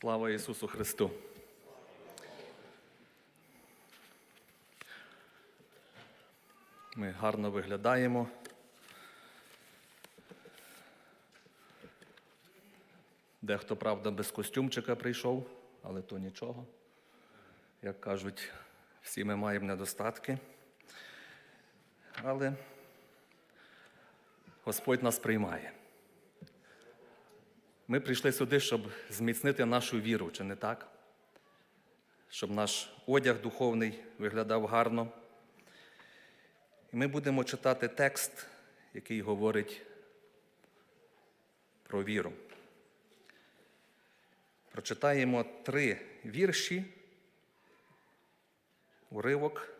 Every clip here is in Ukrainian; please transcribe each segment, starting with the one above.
Слава Ісусу Христу! Ми гарно виглядаємо. Дехто, правда, без костюмчика прийшов, але то нічого. Як кажуть, всі ми маємо недостатки. Але Господь нас приймає. Ми прийшли сюди, щоб зміцнити нашу віру, чи не так? Щоб наш одяг духовний виглядав гарно. І ми будемо читати текст, який говорить про віру. Прочитаємо три вірші, уривок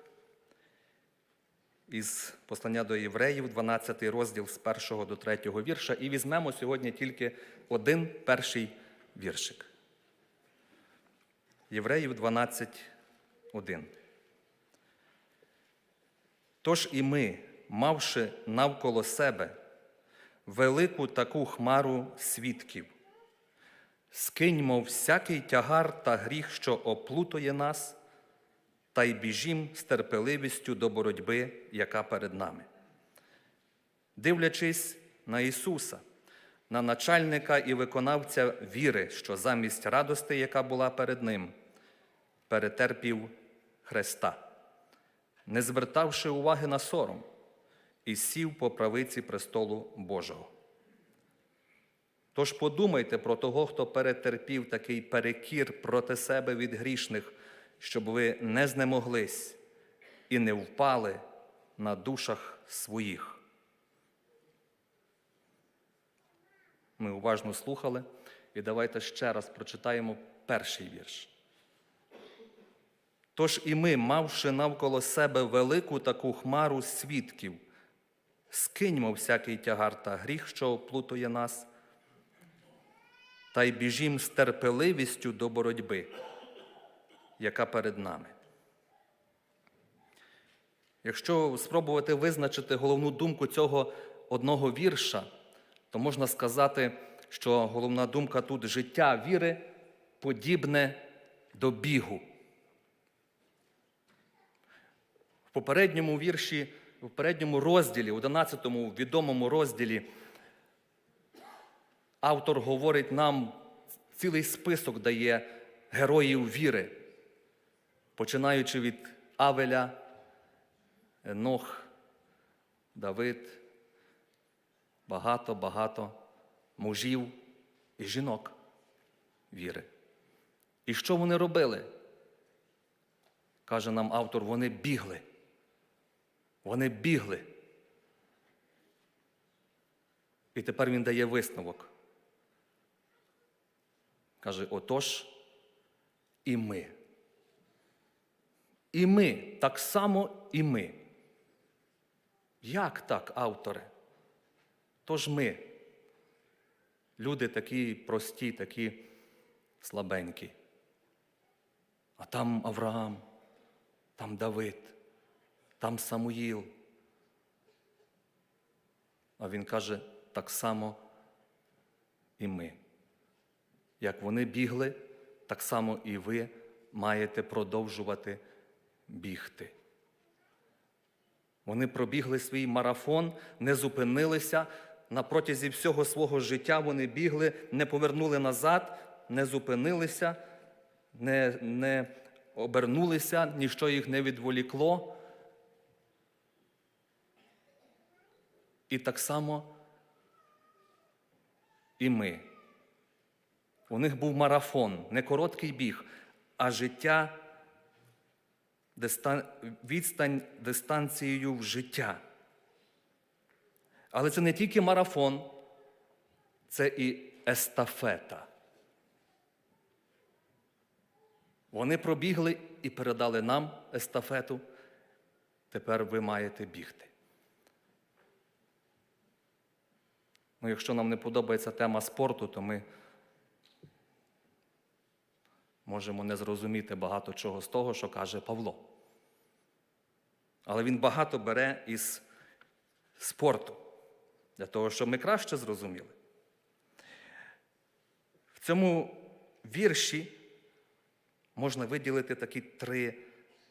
із послання до євреїв, 12 розділ з 1 до 3 вірша, і візьмемо сьогодні тільки один перший віршик. Євреїв 12, 1. Тож і ми, мавши навколо себе велику таку хмару свідків, скиньмо всякий тягар та гріх, що оплутує нас, та й біжім з терпеливістю до боротьби, яка перед нами. Дивлячись на Ісуса, на начальника і виконавця віри, що замість радости, яка була перед Ним, перетерпів Христа, не звертавши уваги на сором, і сів по правиці престолу Божого. Тож подумайте про того, хто перетерпів такий перекір проти себе від грішних, щоб ви не знемоглись і не впали на душах своїх. Ми уважно слухали, і давайте ще раз прочитаємо перший вірш. Тож і ми, мавши навколо себе велику таку хмару свідків, скиньмо всякий тягар та гріх, що оплутує нас, та й біжім з терпеливістю до боротьби, яка перед нами. Якщо спробувати визначити головну думку цього одного вірша, то можна сказати, що головна думка тут життя віри подібне до бігу. В попередньому вірші, в попередньому розділі, 11-му відомому розділі, автор говорить нам, цілий список дає героїв віри, починаючи від Авеля, Енох, Давид, багато-багато мужів і жінок віри. І що вони робили? Каже нам автор, вони бігли. Вони бігли. І тепер він дає висновок. Каже, отож, і ми. І ми, так само і ми. Як так, авторе? Тож ми, люди такі прості, такі слабенькі. А там Авраам, там Давид, там Самуїл. А він каже, так само і ми. Як вони бігли, так само і ви маєте продовжувати бігти. Вони пробігли свій марафон, не зупинилися. На протязі всього свого життя вони бігли, не повернули назад, не зупинилися, не, не обернулися, ніщо їх не відволікло. І так само і ми. У них був марафон, не короткий біг, а життя відстань дистанцією в життя. Але це не тільки марафон, це і естафета. Вони пробігли і передали нам естафету. Тепер ви маєте бігти. Ну, якщо нам не подобається тема спорту, то ми можемо не зрозуміти багато чого з того, що каже Павло. Але він багато бере із спорту, для того, щоб ми краще зрозуміли. В цьому вірші можна виділити такі три,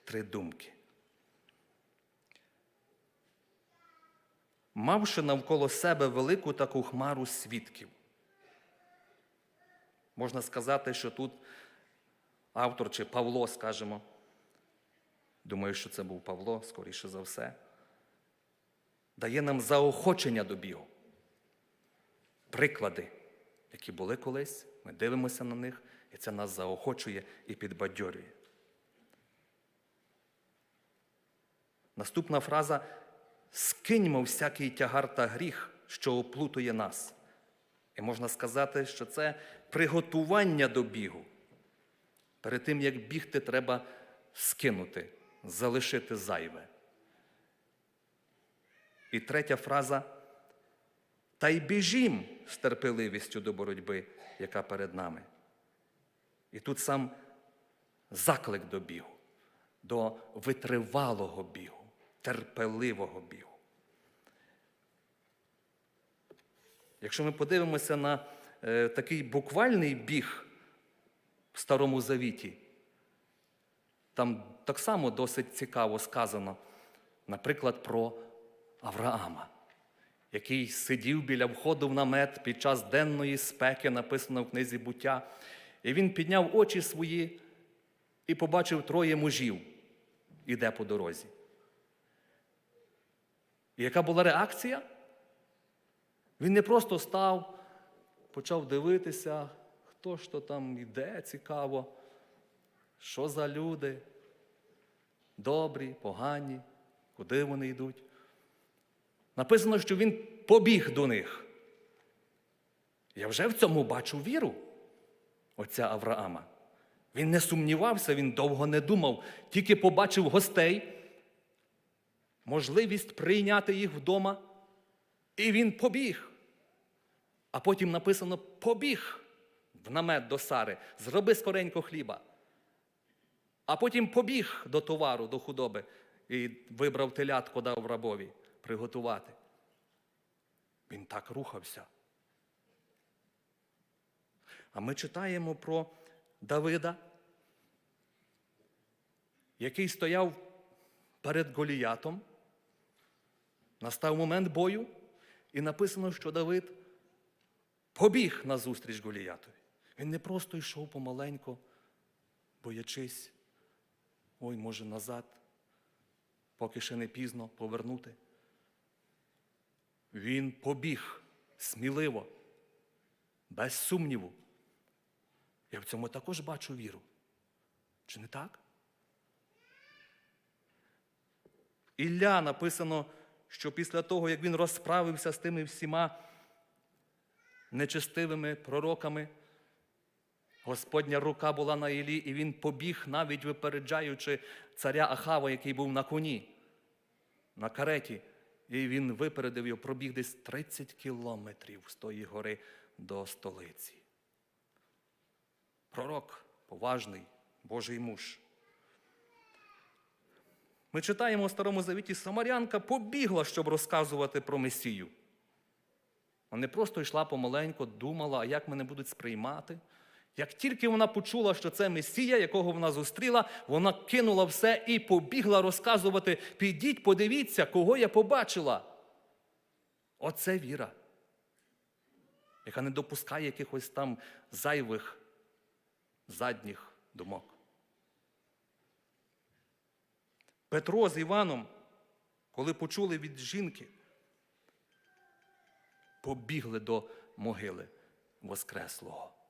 три думки. Мавши навколо себе велику таку хмару свідків. Можна сказати, що тут автор чи Павло, скажімо, думаю, що це був Павло, скоріше за все, дає нам заохочення до бігу. Приклади, які були колись, ми дивимося на них, і це нас заохочує і підбадьорює. Наступна фраза скиньмо всякий тягар та гріх, що оплутує нас. І можна сказати, що це приготування до бігу. Перед тим, як бігти, треба скинути, залишити зайве. І третя фраза та й біжім з терпеливістю до боротьби, яка перед нами. І тут сам заклик до бігу, до витривалого бігу, терпеливого бігу. Якщо ми подивимося на е, такий буквальний біг в Старому Завіті, там так само досить цікаво сказано, наприклад, про Авраама, який сидів біля входу в намет під час денної спеки, написано в книзі буття, і він підняв очі свої і побачив троє мужів, іде по дорозі. І яка була реакція? Він не просто став, почав дивитися, хто то там йде, цікаво, що за люди, добрі, погані, куди вони йдуть. Написано, що він побіг до них. Я вже в цьому бачу віру отця Авраама. Він не сумнівався, він довго не думав, тільки побачив гостей, можливість прийняти їх вдома, і він побіг. А потім написано побіг в намет до Сари, зроби скоренько хліба. А потім побіг до товару, до худоби і вибрав телятко, дав рабові приготувати. Він так рухався. А ми читаємо про Давида, який стояв перед Голіятом. Настав момент бою, і написано, що Давид побіг на зустріч Голіятові. Він не просто йшов помаленько, боячись, ой, може, назад, поки ще не пізно повернути. Він побіг сміливо, без сумніву. Я в цьому також бачу віру. Чи не так? Ілля написано, що після того, як він розправився з тими всіма нечестивими пророками, Господня рука була на Іллі, і він побіг, навіть випереджаючи царя Ахава, який був на коні, на кареті. І він випередив його, пробіг десь 30 кілометрів з тої гори до столиці. Пророк поважний, Божий муж. Ми читаємо у Старому Завіті, Самарянка побігла, щоб розказувати про Месію. Вона не просто йшла помаленько, думала, а як мене будуть сприймати. Як тільки вона почула, що це Месія, якого вона зустріла, вона кинула все і побігла розказувати: підіть, подивіться, кого я побачила. Оце віра, яка не допускає якихось там зайвих задніх думок. Петро з Іваном, коли почули від жінки, побігли до могили Воскреслого.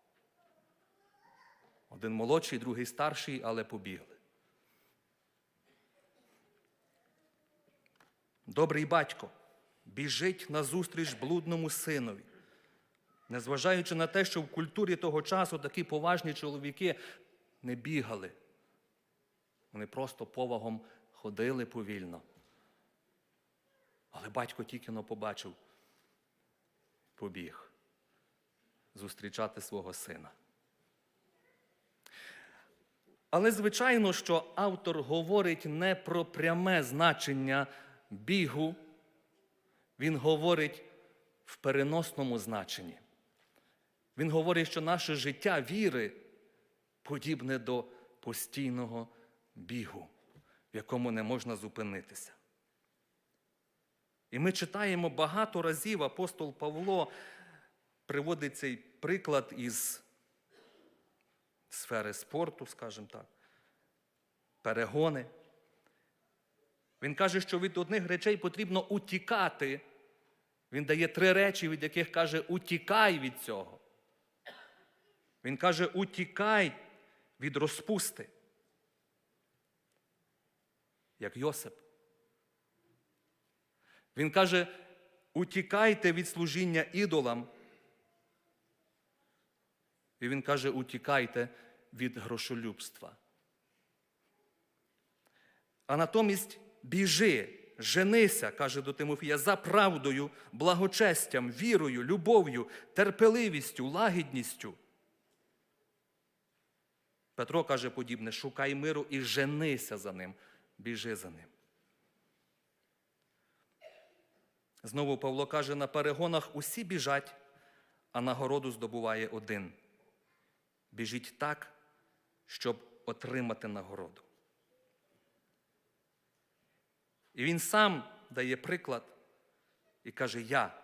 Один молодший, другий старший, але побігли. Добрий батько біжить назустріч блудному синові. Незважаючи на те, що в культурі того часу такі поважні чоловіки не бігали. Вони просто повагом ходили повільно. Але батько тільки но побачив, побіг зустрічати свого сина. Але звичайно, що автор говорить не про пряме значення бігу, він говорить в переносному значенні. Він говорить, що наше життя віри подібне до постійного бігу, в якому не можна зупинитися. І ми читаємо багато разів апостол Павло приводить цей приклад із сфери спорту, скажімо так, перегони. Він каже, що від одних речей потрібно утікати. Він дає три речі, від яких каже, утікай від цього. Він каже, утікай від розпусти. Як Йосип. Він каже, утікайте від служіння ідолам. І він каже, утікайте від грошолюбства. А натомість біжи, женися, каже до Тимофія, за правдою, благочестям, вірою, любов'ю, терпеливістю, лагідністю. Петро каже подібне: шукай миру і женися за ним, біжи за ним. Знову Павло каже, на перегонах усі біжать, а нагороду здобуває один. Біжіть так, щоб отримати нагороду. І він сам дає приклад і каже: Я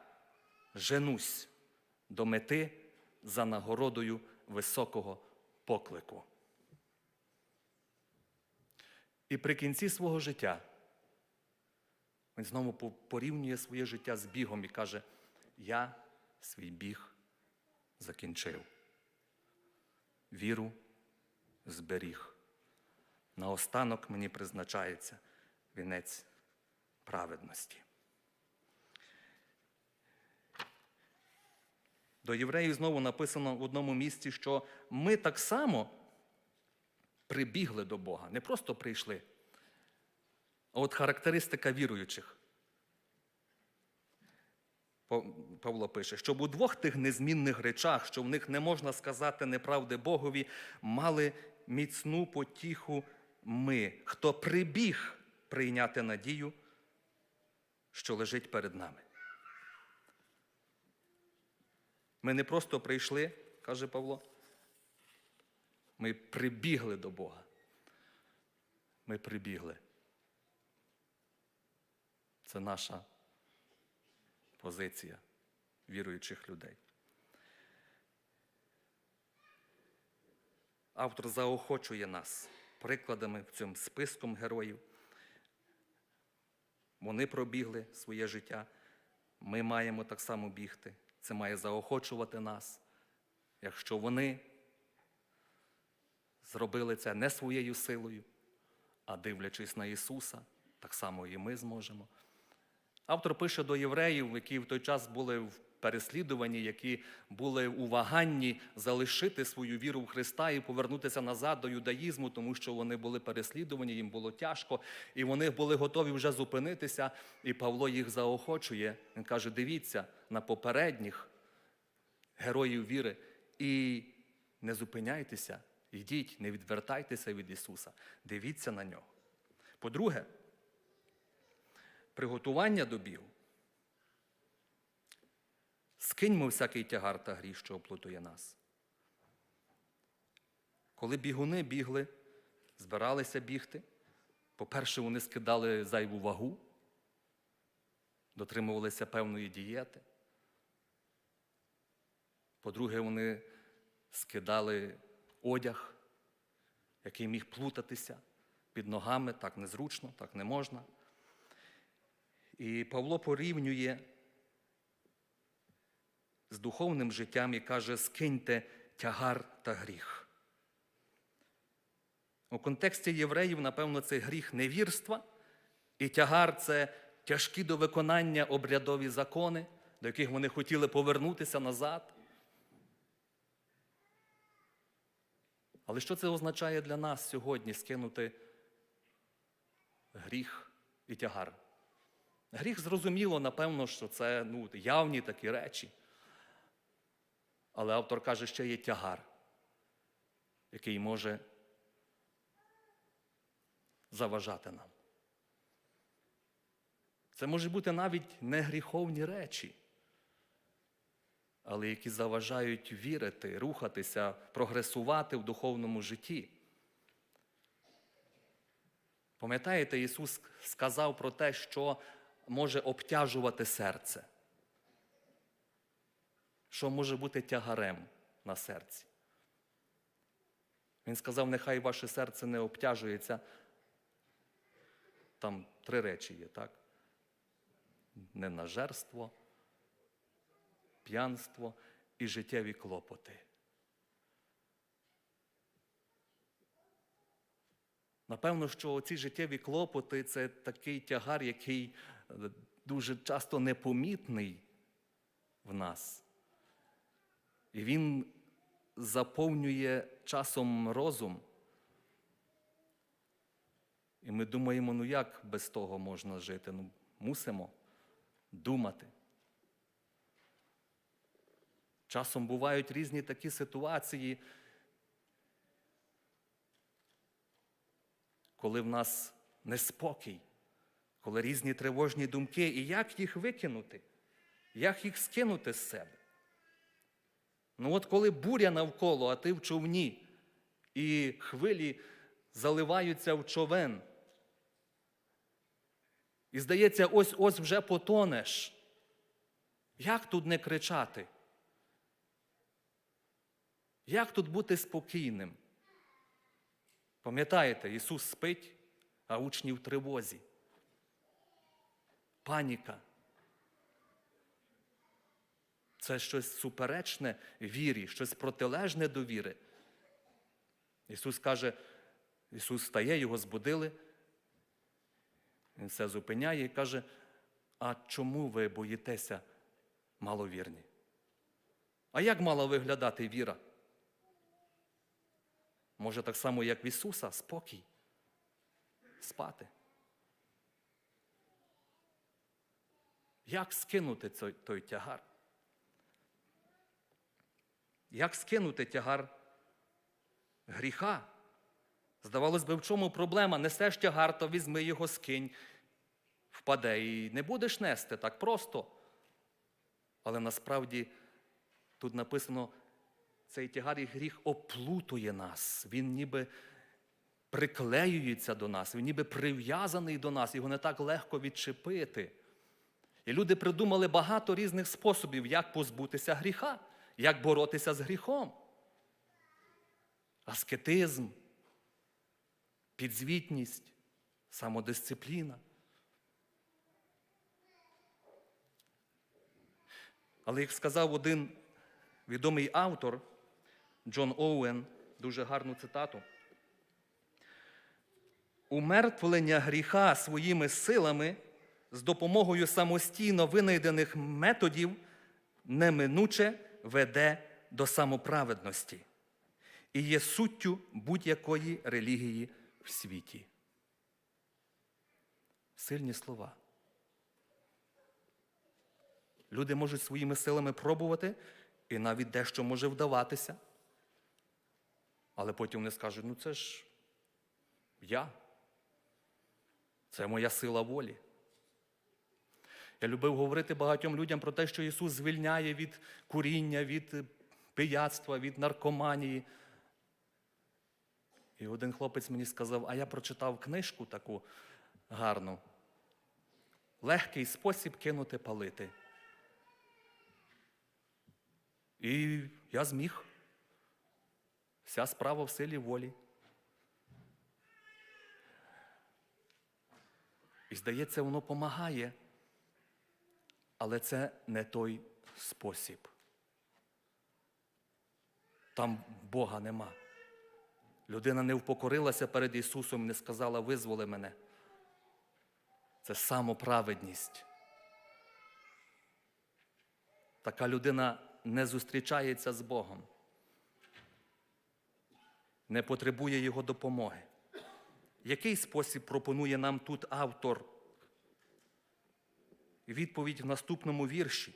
женусь до мети за нагородою високого поклику. І при кінці свого життя він знову порівнює своє життя з бігом і каже: Я свій біг закінчив. Віру зберіг. Наостанок мені призначається вінець праведності. До євреїв знову написано в одному місці, що ми так само прибігли до Бога, не просто прийшли. А от характеристика віруючих. Пав- Павло пише, щоб у двох тих незмінних речах, що в них не можна сказати неправди Богові, мали міцну потіху ми, хто прибіг прийняти надію, що лежить перед нами. Ми не просто прийшли, каже Павло, ми прибігли до Бога. Ми прибігли. Це наша позиція віруючих людей. Автор заохочує нас прикладами в цьому списком героїв. Вони пробігли своє життя. Ми маємо так само бігти. Це має заохочувати нас. Якщо вони зробили це не своєю силою, а дивлячись на Ісуса, так само і ми зможемо. Автор пише до євреїв, які в той час були в переслідуванні, які були у ваганні залишити свою віру в Христа і повернутися назад до юдаїзму, тому що вони були переслідувані, їм було тяжко, і вони були готові вже зупинитися. І Павло їх заохочує. Він каже: дивіться на попередніх героїв віри і не зупиняйтеся, йдіть, не відвертайтеся від Ісуса. Дивіться на нього. По-друге, приготування до бігу. Скиньмо всякий тягар та гріх, що оплутує нас. Коли бігуни бігли, збиралися бігти, по-перше, вони скидали зайву вагу, дотримувалися певної дієти. По-друге, вони скидали одяг, який міг плутатися під ногами, так незручно, так не можна. І Павло порівнює з духовним життям і каже: скиньте тягар та гріх. У контексті євреїв, напевно, це гріх невірства, і тягар це тяжкі до виконання обрядові закони, до яких вони хотіли повернутися назад. Але що це означає для нас сьогодні скинути гріх і тягар? Гріх зрозуміло, напевно, що це ну, явні такі речі. Але автор каже, що є тягар, який може заважати нам. Це може бути навіть не гріховні речі, але які заважають вірити, рухатися, прогресувати в духовному житті. Пам'ятаєте, Ісус сказав про те, що може обтяжувати серце, що може бути тягарем на серці. Він сказав, нехай ваше серце не обтяжується. Там три речі є, так? Ненажерство, п'янство і життєві клопоти. Напевно, що ці життєві клопоти це такий тягар, який дуже часто непомітний в нас. І він заповнює часом розум. І ми думаємо, ну як без того можна жити? Ну, мусимо думати. Часом бувають різні такі ситуації, коли в нас неспокій, коли різні тривожні думки, і як їх викинути, як їх скинути з себе. Ну от коли буря навколо, а ти в човні, і хвилі заливаються в човен, і здається, ось ось вже потонеш. Як тут не кричати? Як тут бути спокійним? Пам'ятаєте, Ісус спить, а учні в тривозі. Паніка. Це щось суперечне вірі, щось протилежне до віри. Ісус каже, Ісус стає, його збудили. Він все зупиняє і каже, а чому ви боїтеся маловірні? А як мала виглядати віра? Може, так само, як в Ісуса, спокій, спати. Як скинути той, той тягар? Як скинути тягар гріха? Здавалось би, в чому проблема? Несеш тягар, то візьми його скинь, впаде і не будеш нести так просто. Але насправді тут написано, цей тягар і гріх оплутує нас. Він ніби приклеюється до нас, він ніби прив'язаний до нас, його не так легко відчепити. І люди придумали багато різних способів, як позбутися гріха, як боротися з гріхом. Аскетизм, підзвітність, самодисципліна. Але як сказав один відомий автор Джон Оуен, дуже гарну цитату. Умертвлення гріха своїми силами з допомогою самостійно винайдених методів неминуче веде до самоправедності і є суттю будь-якої релігії в світі. Сильні слова. Люди можуть своїми силами пробувати, і навіть дещо може вдаватися. Але потім вони скажуть, ну це ж я. Це моя сила волі. Я любив говорити багатьом людям про те, що Ісус звільняє від куріння, від пияцтва, від наркоманії. І один хлопець мені сказав, а я прочитав книжку таку гарну. Легкий спосіб кинути палити. І я зміг. Вся справа в силі волі. І здається, воно помагає. Але це не той спосіб. Там Бога нема. Людина не впокорилася перед Ісусом не сказала, визволи мене. Це самоправедність. Така людина не зустрічається з Богом, не потребує Його допомоги. Який спосіб пропонує нам тут автор? Відповідь в наступному вірші.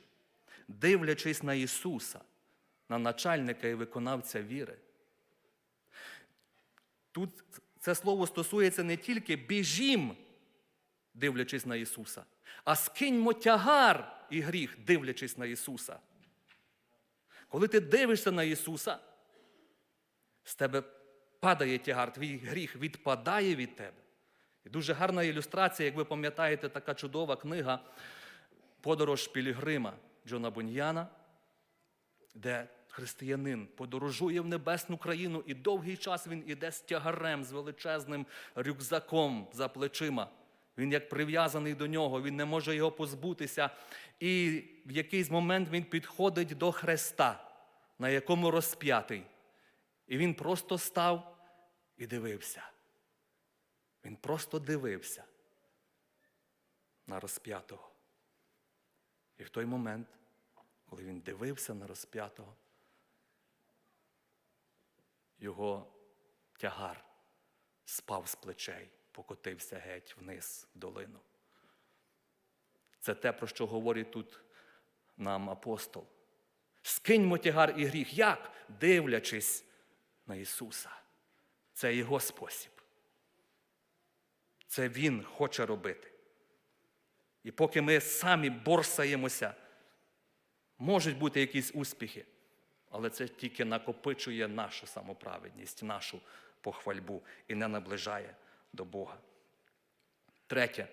Дивлячись на Ісуса, на начальника і виконавця віри. Тут це слово стосується не тільки біжім, дивлячись на Ісуса, а скиньмо тягар і гріх, дивлячись на Ісуса. Коли ти дивишся на Ісуса, з тебе падає тягар, твій гріх відпадає від тебе. І дуже гарна ілюстрація, як ви пам'ятаєте, така чудова книга Подорож Пілігрима Джона Буньяна, де християнин подорожує в небесну країну, і довгий час він іде з тягарем, з величезним рюкзаком за плечима. Він як прив'язаний до нього, він не може його позбутися. І в якийсь момент він підходить до хреста, на якому розп'ятий. І він просто став і дивився. Він просто дивився на розп'ятого. І в той момент, коли він дивився на розп'ятого, його тягар спав з плечей, покотився геть вниз в долину. Це те, про що говорить тут нам апостол. Скиньмо тягар і гріх. Як? Дивлячись на Ісуса. Це Його спосіб. Це Він хоче робити. І поки ми самі борсаємося, можуть бути якісь успіхи, але це тільки накопичує нашу самоправедність, нашу похвальбу і не наближає до Бога. Третє.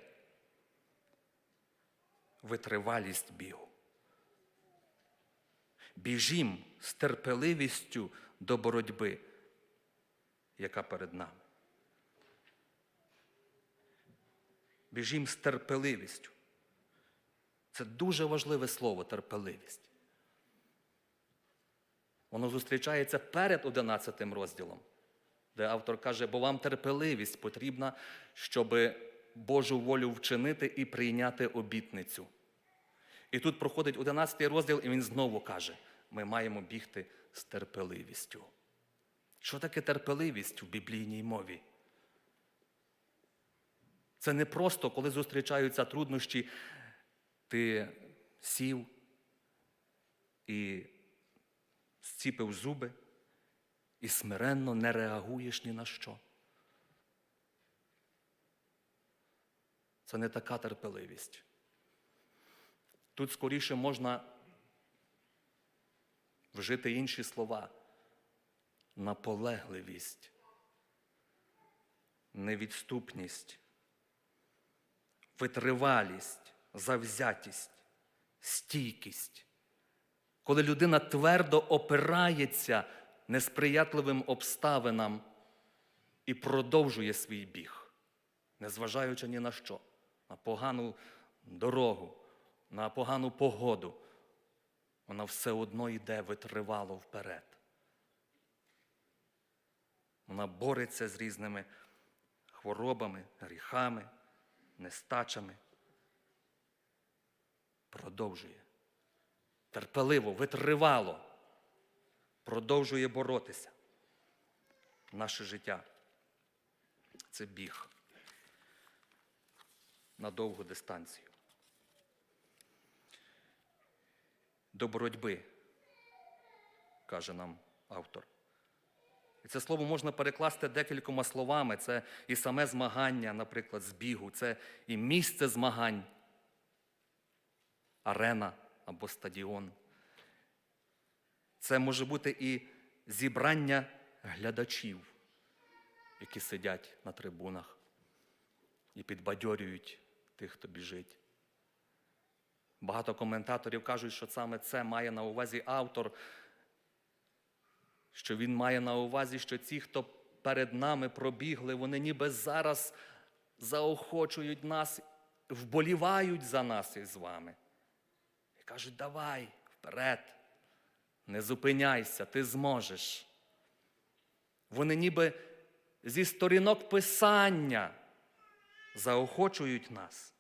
Витривалість бігу. Біжім з терпеливістю до боротьби, яка перед нами. Біжім з терпеливістю. Це дуже важливе слово терпеливість. Воно зустрічається перед 11 розділом, де автор каже, бо вам терпеливість потрібна, щоб Божу волю вчинити і прийняти обітницю. І тут проходить 11 розділ, і він знову каже: ми маємо бігти з терпеливістю. Що таке терпеливість в біблійній мові? Це не просто, коли зустрічаються труднощі, ти сів і зціпив зуби і смиренно не реагуєш ні на що. Це не така терпеливість. Тут скоріше можна вжити інші слова. Наполегливість, невідступність, витривалість, завзятість, стійкість. Коли людина твердо опирається несприятливим обставинам і продовжує свій біг, незважаючи ні на що, на погану дорогу, на погану погоду, вона все одно йде витривало вперед. Вона бореться з різними хворобами, гріхами, нестачами. Продовжує. Терпеливо, витривало. Продовжує боротися. Наше життя це біг на довгу дистанцію. До боротьби, каже нам автор. І це слово можна перекласти декількома словами. Це і саме змагання, наприклад, з бігу, це і місце змагань, арена або стадіон. Це може бути і зібрання глядачів, які сидять на трибунах і підбадьорюють тих, хто біжить. Багато коментаторів кажуть, що саме це має на увазі автор, що він має на увазі, що ті, хто перед нами пробігли, вони ніби зараз заохочують нас, вболівають за нас із вами. І кажуть, давай вперед, не зупиняйся, ти зможеш. Вони ніби зі сторінок писання заохочують нас.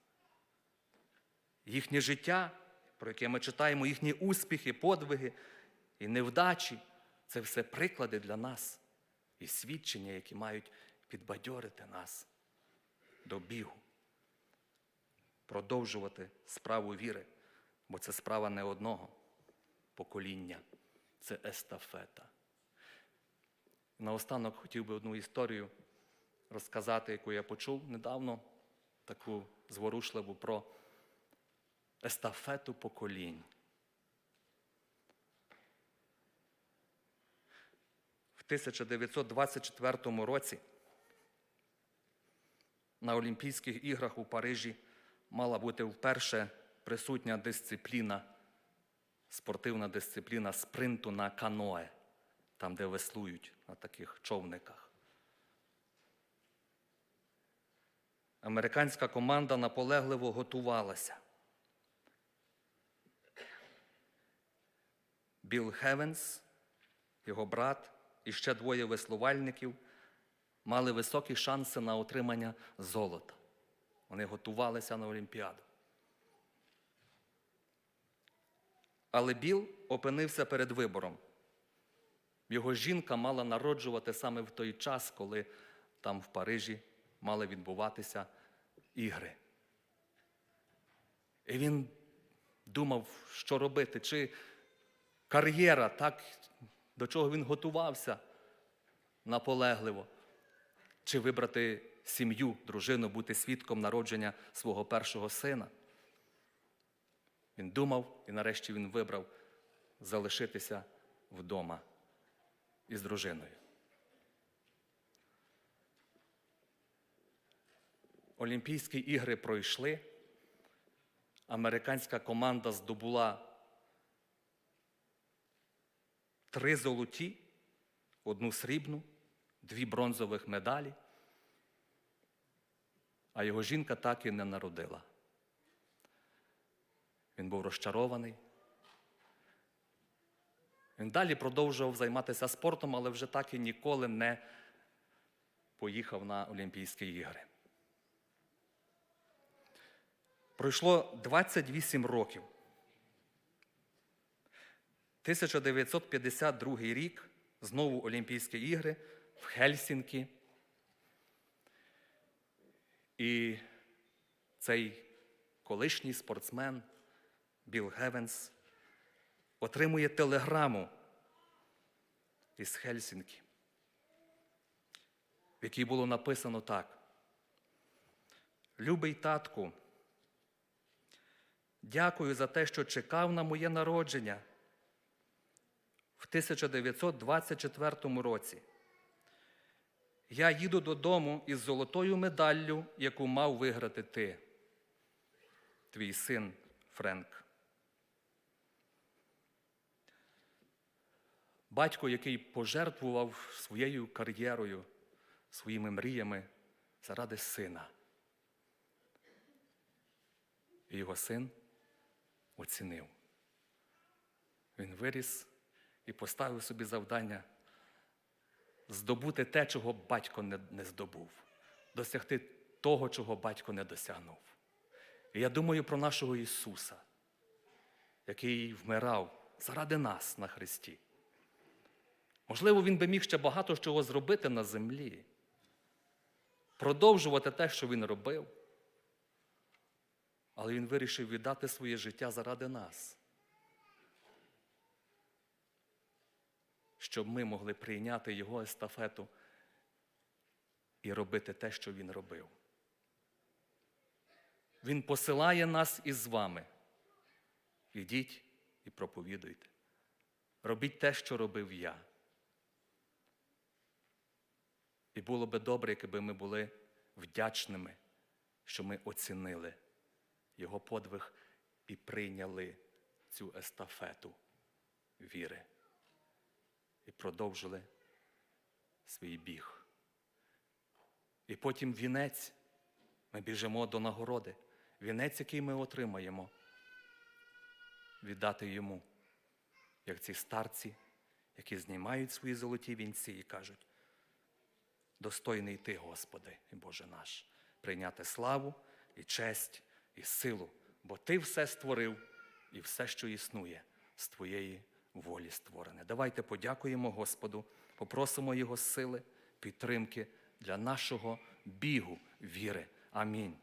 Їхнє життя, про яке ми читаємо, їхні успіхи, подвиги і невдачі це все приклади для нас і свідчення, які мають підбадьорити нас до бігу, продовжувати справу віри, бо це справа не одного покоління, це естафета. Наостанок хотів би одну історію розказати, яку я почув недавно, таку зворушливу про естафету поколінь. В 1924 році на Олімпійських іграх у Парижі мала бути вперше присутня дисципліна, спортивна дисципліна спринту на каное, там, де веслують на таких човниках. Американська команда наполегливо готувалася. Білл Хевенс, його брат і ще двоє веслувальників мали високі шанси на отримання золота. Вони готувалися на Олімпіаду. Але Біл опинився перед вибором. Його жінка мала народжувати саме в той час, коли там в Парижі мали відбуватися ігри. І він думав, що робити, чи кар'єра, так, до чого він готувався наполегливо, чи вибрати сім'ю, дружину, бути свідком народження свого першого сина. Він думав, і нарешті він вибрав залишитися вдома із дружиною. Олімпійські ігри пройшли. Американська команда здобула три золоті, одну срібну, дві бронзових медалі, а його жінка так і не народила. Він був розчарований. Він далі продовжував займатися спортом, але вже так і ніколи не поїхав на Олімпійські ігри. Пройшло 28 років. 1952 рік знову Олімпійські ігри в Хельсінкі. І цей колишній спортсмен Білл Гевенс отримує телеграму із Хельсінкі, в якій було написано так. Любий татку, дякую за те, що чекав на моє народження в 1924 році. Я їду додому із золотою медаллю, яку мав виграти ти, твій син Френк. Батько, який пожертвував своєю кар'єрою, своїми мріями заради сина. І його син оцінив. Він виріс і поставив собі завдання здобути те, чого батько не, здобув, досягти того, чого батько не досягнув. І я думаю про нашого Ісуса, який вмирав заради нас на Христі. Можливо, Він би міг ще багато чого зробити на землі, продовжувати те, що Він робив. Але Він вирішив віддати своє життя заради нас. щоб ми могли прийняти Його естафету і робити те, що Він робив. Він посилає нас із вами. Ідіть і проповідуйте. Робіть те, що робив я. І було би добре, якби ми були вдячними, що ми оцінили Його подвиг і прийняли цю естафету віри. І продовжили свій біг. І потім вінець, ми біжимо до нагороди, вінець, який ми отримаємо, віддати йому, як ці старці, які знімають свої золоті вінці і кажуть, достойний ти, Господи, Боже наш, прийняти славу і честь, і силу, бо Ти все створив і все, що існує з Твоєї волі створене. Давайте подякуємо Господу, попросимо Його сили, підтримки для нашого бігу віри. Амінь.